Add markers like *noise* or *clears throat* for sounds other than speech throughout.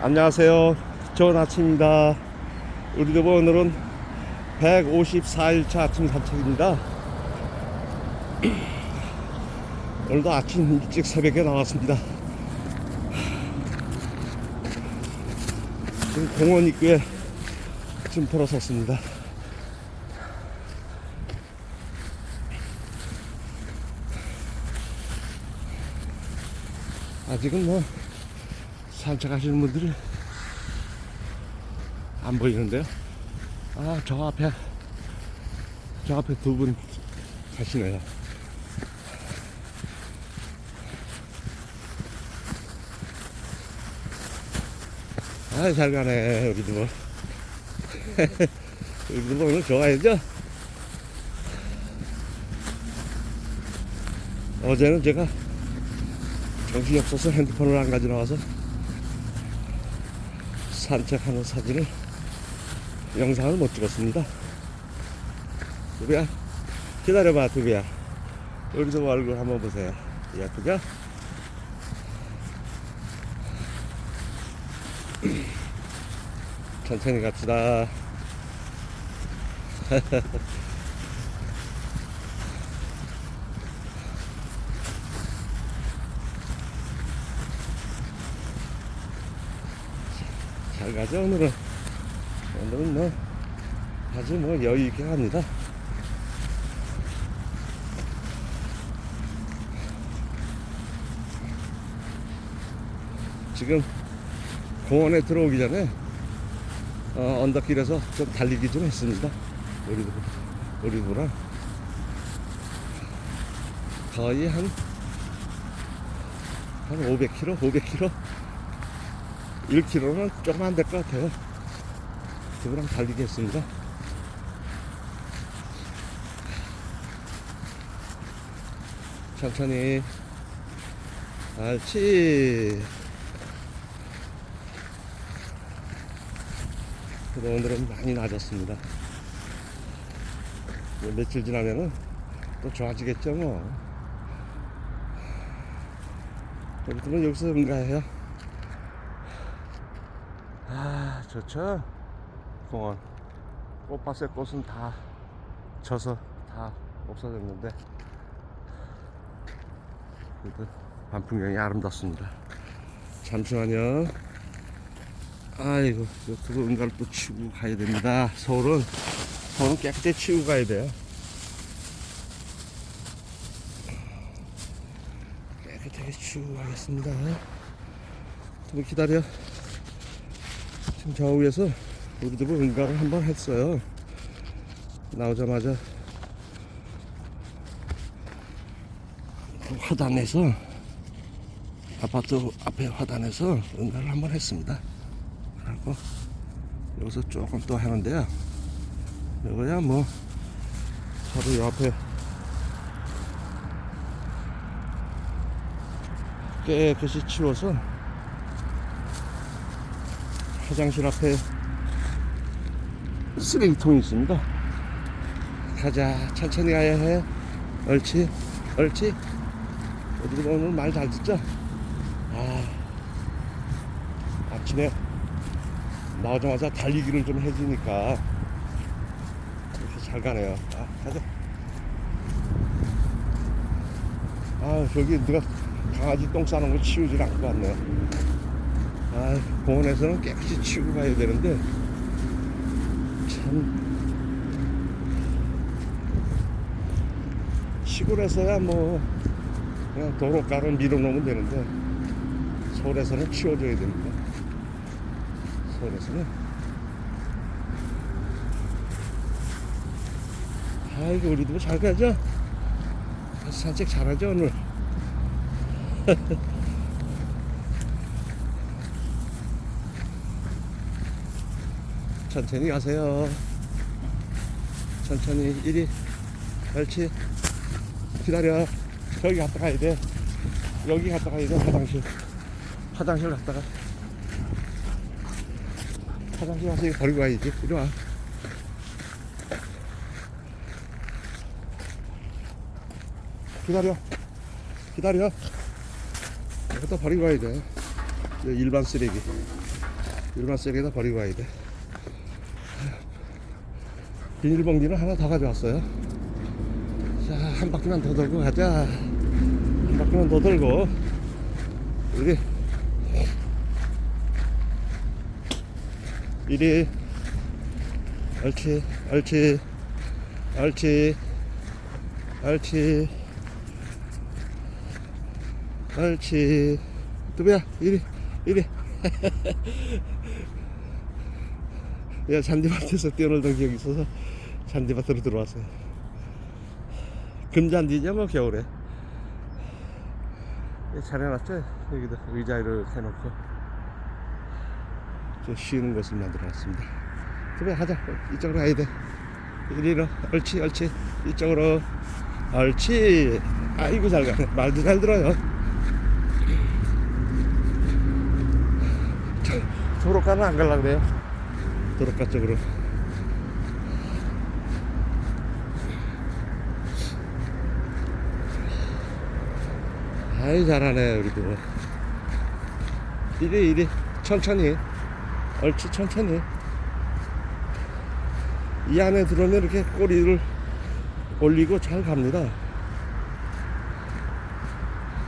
안녕하세요. 좋은 아침입니다. 우리도 뭐 오늘은 154일차 아침 산책입니다. *clears throat* 오늘도 아침 일찍 새벽에 나왔습니다. 지금 공원 입구에 지금 들어섰습니다. 아직은 뭐 산책하시는 분들이 안 보이는데요. 아, 저 앞에, 저 앞에 두 분 가시네요. 아, 잘 가네, 우리도 뭐. *laughs* 우리도 뭐 오늘 좋아야죠? 어제는 제가 정신이 없어서 핸드폰을 안 가져 나와서 산책하는 사진을 영상을 못 찍었습니다. 두비야 기다려봐 두비야 우리도 얼굴 한번 보세요 예쁘죠? *clears throat* 천천히 갑시다 *laughs* 잘 가죠 오늘은. 오늘은 뭐 아주 뭐 여유 있게 갑니다. 지금 공원에 들어오기 전에 어, 언덕길에서 좀 달리기 좀 했습니다. 우리도 우리도랑 거의 한한 500km, 500km 1km는 조금 안 될 것 같아요. 그거랑 달리기 했습니다. 천천히. 알지. 그래도 오늘은 많이 낮았습니다. 뭐 며칠 지나면은 또 좋아지겠죠, 뭐. 우리들은 여기서 응가해요. 아 좋죠? 공원. 꽃밭의 꽃은 다 져서. 다 없어졌는데. 그래도 반풍경이 아름답습니다. 잠시만요. 아이고 유튜브 응가를 또 치우고 가야 됩니다. 서울은 서울은 깨끗이 치우고 가야 돼요. 깨끗하게 치우고 가겠습니다. 좀 기다려 지금 저 위에서 우리도 뭐 응가를 한번 했어요. 나오자마자 그 화단에서 아파트 앞에 화단에서 응가를 한번 했습니다. 그리고 여기서 조금 또 하는데요. 이거야 뭐 바로 이 앞에 깨끗이 치워서 화장실 앞에 쓰레기통이 있습니다. 가자, 천천히 가야 해. 옳지, 옳지. 우리가 오늘 말 잘 듣죠? 아, 아침에 나오자마자 달리기를 좀 해주니까 이렇게 잘 가네요. 아, 가자. 아, 저기 누가 강아지 똥 싸는 거 치우질 않고 왔네. 아, 공원에서는 깨끗이 치우고 가야 되는데 참 시골에서야 뭐 그냥 도로 가로 밀어놓으면 되는데 서울에서는 치워줘야 됩니다. 서울에서는 아이고 우리도 잘 가죠? 산책 잘하죠 오늘? *laughs* 천천히 가세요. 천천히 이리 옳지 기다려. 저기 갔다 가야 돼. 여기 갔다 가야 돼 화장실. 화장실 갔다가. 화장실 가서 이거 버리고 가야지. 이리 와. 기다려. 기다려. 이것도 버리고 가야 돼. 이거 일반 쓰레기. 일반 쓰레기다 버리고 가야 돼. 비닐봉지는 하나 더 가져왔어요. 자, 한 바퀴만 더 돌고 가자. 한 바퀴만 더 돌고. 우리 이리 옳지 옳지 옳지 옳지 옳지 두배야 이리 이리 *laughs* 야 잔디밭에서 뛰어놀던 기억이 있어서 잔디밭으로 들어왔어요. 금잔디죠 뭐 겨울에. 예, 잘 해놨죠? 여기다 의자를 해놓고. 좀 쉬는 곳을 만들어놨습니다. 두배 가자. 이쪽으로 가야 돼. 이리로. 옳지 옳지. 이쪽으로. 옳지. 아이고 잘 가네 말도 잘 들어요. 저- 도로가는 안 갈라 그래요? 도로가 쪽으로 아이 잘하네 우리도. 이리 이리. 천천히. 옳지 천천히. 이 안에 들어오면 이렇게 꼬리를 올리고 잘 갑니다.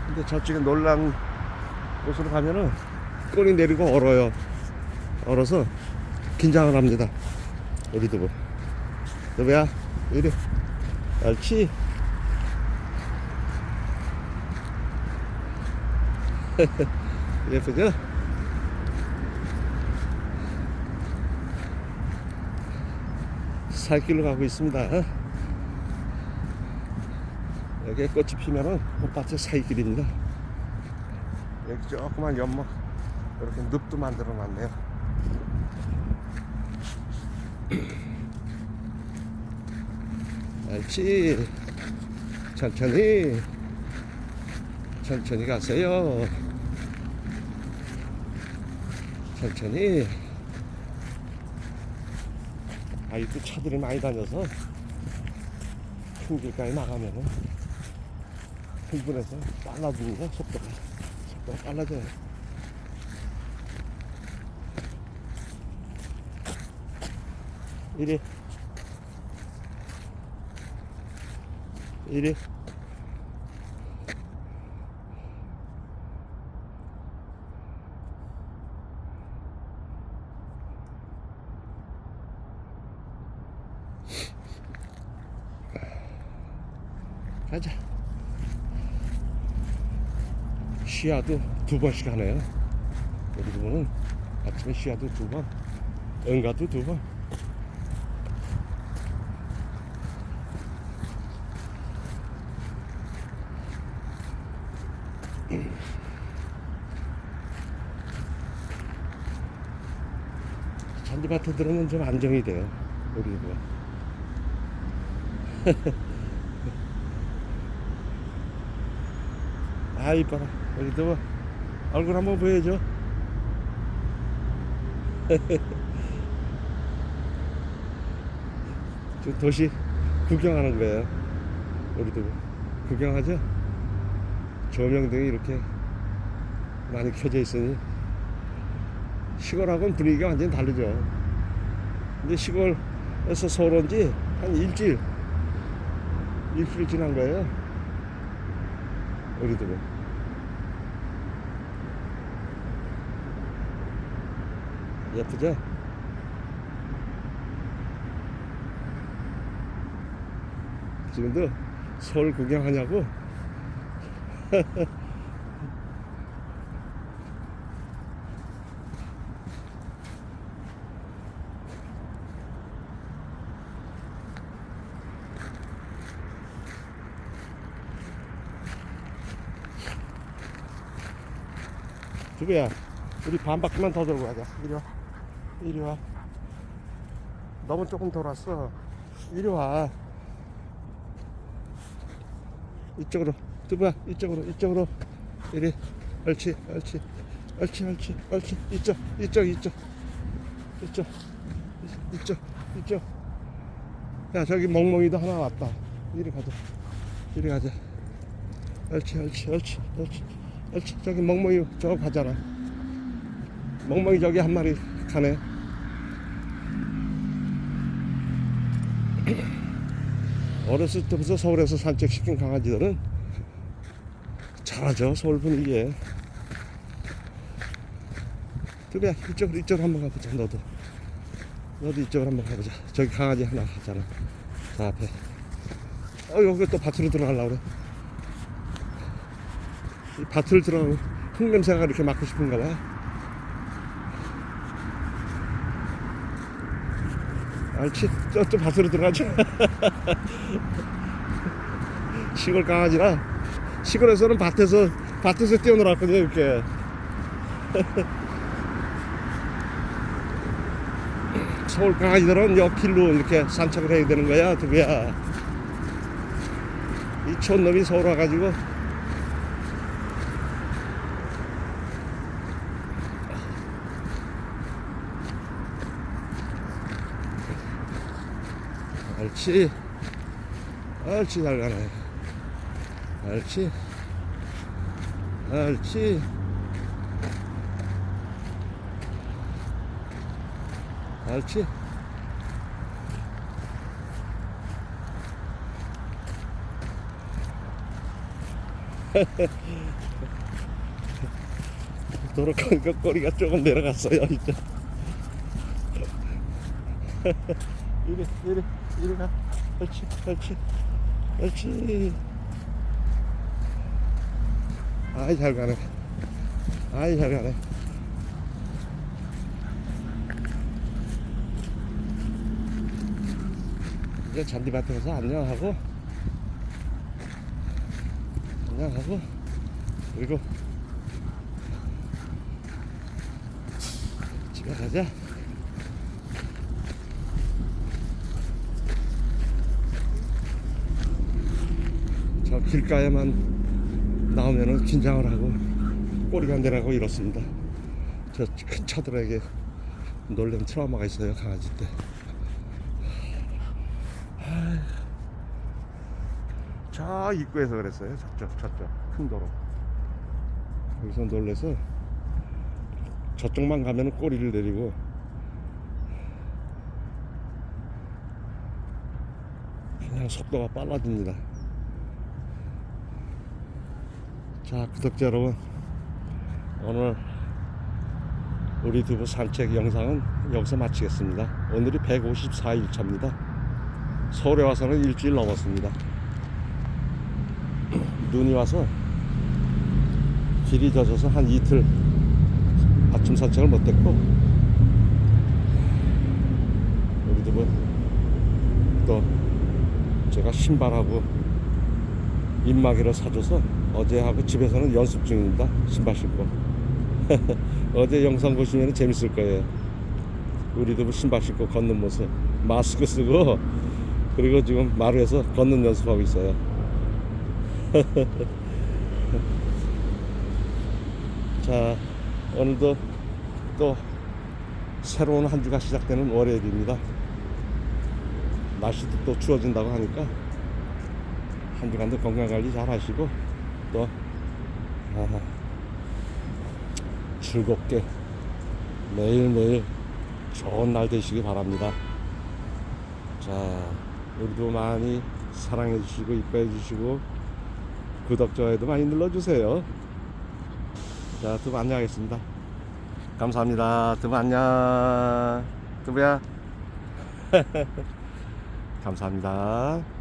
근데 저쪽에 놀란 곳으로 가면은 꼬리 내리고 얼어요. 얼어서 긴장을 합니다. 우리도. 뭐 여보야 이리. 옳지 *laughs* 예쁘죠? 살길로 가고 있습니다. 여기에 꽃이 피면은 꽃밭의 사이길입니다. 여기 조그만 연못 이렇게 늪도 만들어 놨네요. *clears throat* 알지? 천천히 천천히 가세요. 천천히. 아직도 차들이 많이 다녀서 큰 길가에 나가면은 흥분해서 빨라집니다 속도가 속도가 빨라져요 이리 이리 가자. 시야도 두 번씩 하네요. 우리 부모는 아침에 시야도 두 번, 응가도 두 번. 잔디밭에 들으면 좀 안정이 돼요. 우리 부 *laughs* 아 이뻐라. 여기도 봐. 얼굴 한번 보여줘. *laughs* 저 도시 구경하는 거예요. 우리도 구경하죠? 조명등이 이렇게 많이 켜져 있으니 시골하고는 분위기가 완전히 다르죠. 근데 시골에서 서울 온 지 한 일주일 일주일 지난 거예요. 우리도 예쁘죠? 지금도 서울 구경하냐고? *laughs* 두배야 우리 반 바퀴만 더 돌고 가자 이리 와 이리 와. 너무 조금 돌았어. 이리 와. 이쪽으로. 두배야 이쪽으로. 이쪽으로. 이리. 옳지. 옳지. 옳지. 옳지. 옳지. 이쪽. 이쪽. 이쪽. 이쪽. 이쪽. 이쪽. 야 저기 멍멍이도 하나 왔다. 이리 가자. 이리 가자. 옳지. 옳지. 옳지. 옳지. 옳지. 저기 멍멍이 저거 가잖아. 멍멍이 저기 한 마리 가네. 어렸을 때부터 서울에서 산책시킨 강아지들은 잘하죠 서울 분위기에. 그래 이쪽으로 이쪽으로 한번 가보자 너도. 너도 이쪽으로 한번 가보자. 저기 강아지 하나 가잖아. 저 앞에. 어 여기 또 밭으로 들어가려고 그래. 이 밭을 들어가면 흙냄새가 이렇게 맡고 싶은가 봐. 알지? 저쪽 밭으로 들어가자. 시골 강아지라 시골에서는 밭에서 밭에서 뛰어놀았거든요 이렇게. 서울 강아지들은 옆길로 이렇게 산책을 해야 되는 거야 두부야. 이 촌놈이 서울 와가지고 옳지 옳지 잘 가네. 옳지 옳지 옳지 도로 꼬리가 조금 내려갔어요 이제. *laughs* 이리 이리 이리 가 옳지 옳지. 옳지. 아이 잘 가네. 아이 잘 가네. 이제 잔디밭에 가서 안녕하고 안녕하고 그리고 집에 가자 길가에만 나오면은 긴장을 하고 꼬리가 안 되라고 이렇습니다. 저 큰 차들에게 놀란 트라우마가 있어요 강아지 때. 저 입구에서 그랬어요 저쪽 저쪽 큰 도로. 거기서 놀래서 저쪽만 가면은 꼬리를 내리고 그냥 속도가 빨라집니다. 자 구독자 여러분. 오늘 우리 두부 산책 영상은 여기서 마치겠습니다. 오늘이 154일 차입니다. 서울에 와서는 일주일 넘었습니다. 눈이 와서 길이 젖어서 한 이틀 아침 산책을 못했고 우리 두부 또 제가 신발하고 입마개를 사줘서 어제 하고 집에서는 연습 중입니다. 신발 신고. *laughs* 어제 영상 보시면 재밌을 거예요. 우리도 뭐 신발 신고 걷는 모습, 마스크 쓰고 그리고 지금 마루에서 걷는 연습하고 있어요. *laughs* 자, 오늘도 또 새로운 한 주가 시작되는 월요일입니다. 날씨도 또 추워진다고 하니까 한 주간도 건강 관리 잘 하시고 또 아, 즐겁게 매일매일 좋은 날 되시기 바랍니다. 자, 우리도 많이 사랑해 주시고 이뻐해 주시고 구독 좋아요도 많이 눌러 주세요. 자, 두부 안녕하겠습니다. 감사합니다. 두부 안녕. 두부야. *laughs* 감사합니다.